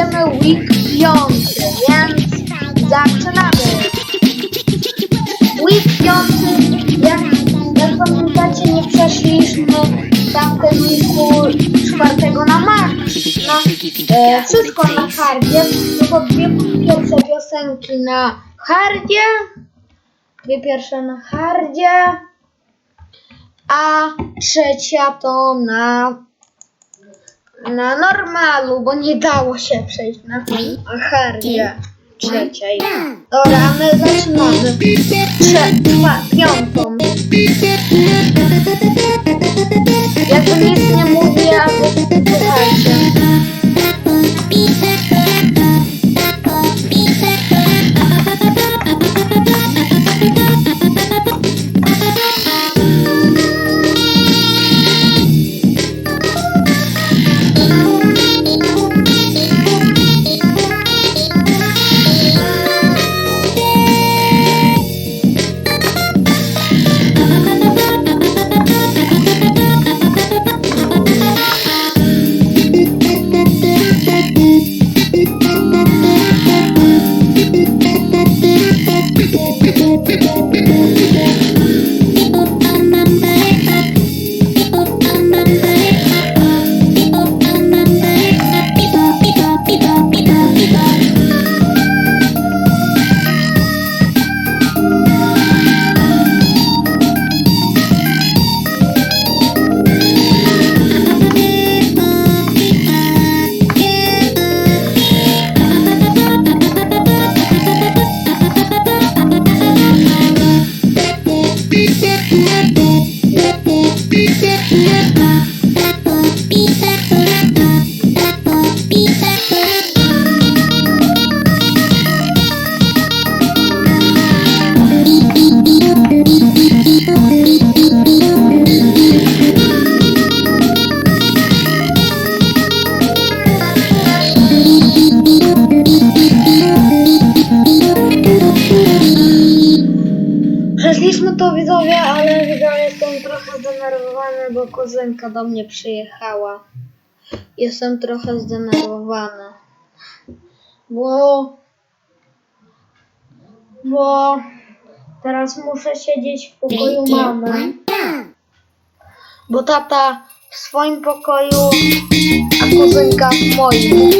idziemy week 5, więc zaczynamy. Week 5, jak, jak pamiętacie, nie przeszliśmy w tamtym weeku czwartego na max. Na, e, wszystko na hardzie, tylko dwie pierwsze piosenki na hardzie, dwie pierwsze na hardzie, a trzecia to na na normalu, bo nie dało się przejść na hardzie trzeciej. Dobra, my zaczynamy. Trze, dwa, piątą. Jakby nic nie mówię, albo To widzowie, ale widzowie jestem trochę zdenerwowany, bo kuzynka do mnie przyjechała. Jestem trochę zdenerwowany. Bo... Bo... Teraz muszę siedzieć w pokoju mamy. Bo tata w swoim pokoju, a kuzynka w moim.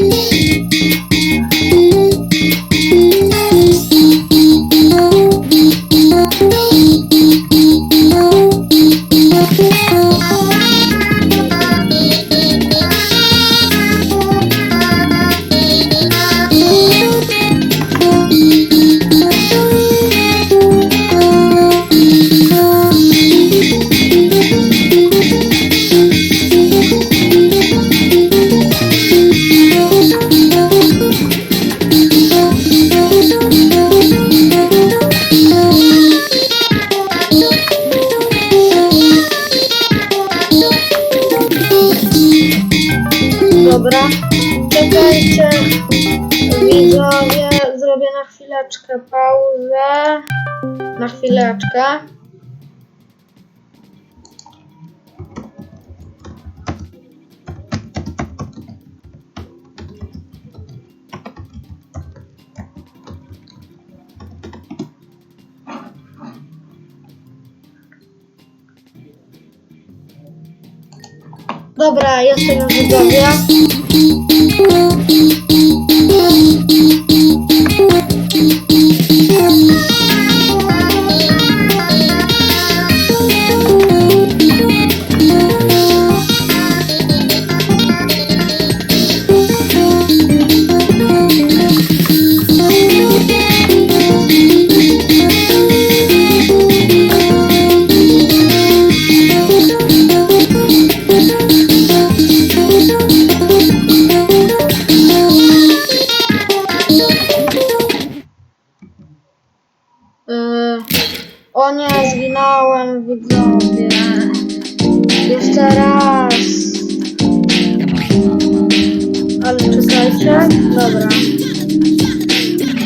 Dobra, czekajcie, widzowie, zrobię na chwileczkę pauzę. Na chwileczkę. Dobra, jestem już widzowie. Yy, widzowie. Jeszcze raz. Ale czekajcie. Dobra.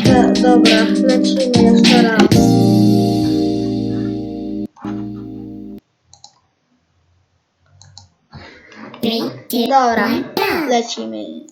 E, dobra, lecimy jeszcze raz. Dobra, lecimy.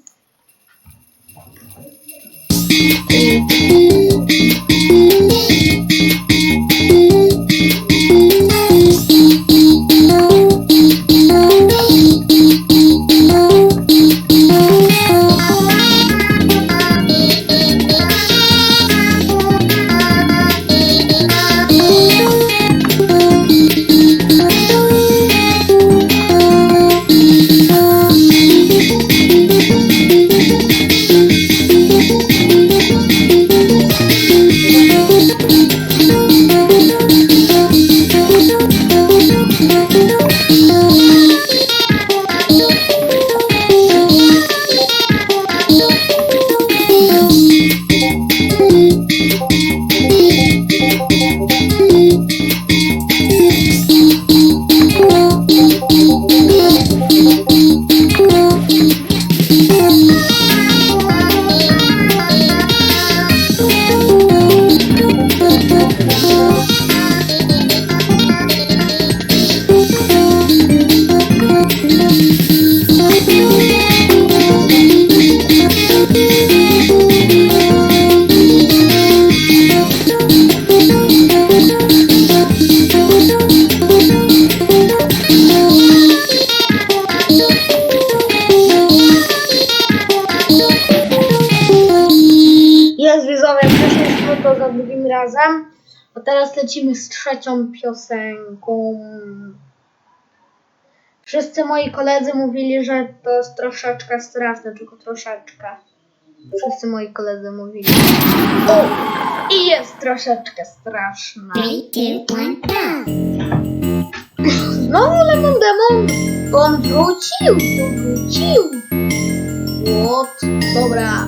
Za drugim razem. A teraz lecimy z trzecią piosenką. Wszyscy moi koledzy mówili, że to jest troszeczkę straszne, tylko troszeczkę. Wszyscy moi koledzy mówili. O! I jest troszeczkę straszna. Znowu Lemon Demon? Bo on wrócił, on wrócił. What? Dobra.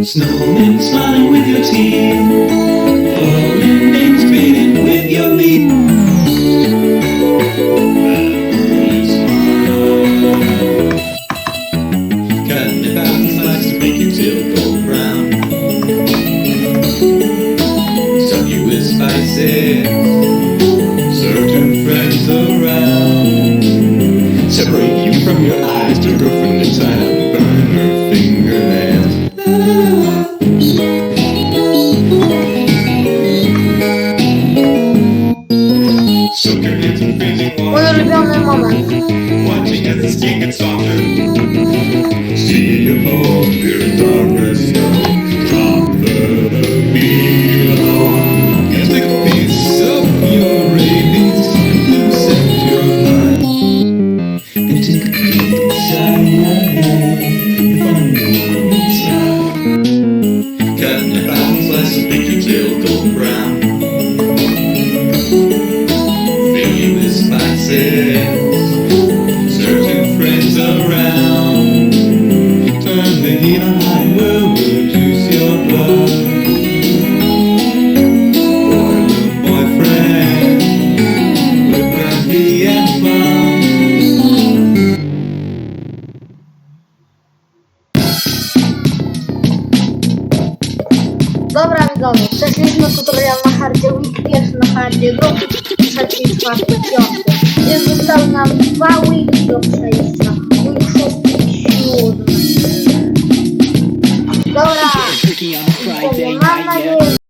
Snowmen smiling with your teeth, falling with your slices, make your tail go round. Stuff you with spices, Dobra, przeszliśmy no tutorial na hardzie week, pierwszy na hardzie drugi, trzeci, czwarty, piąty. Więc zostały nam dwa weeki do przejścia. Week szósty i siódmy. Dobra, mam nadzieję,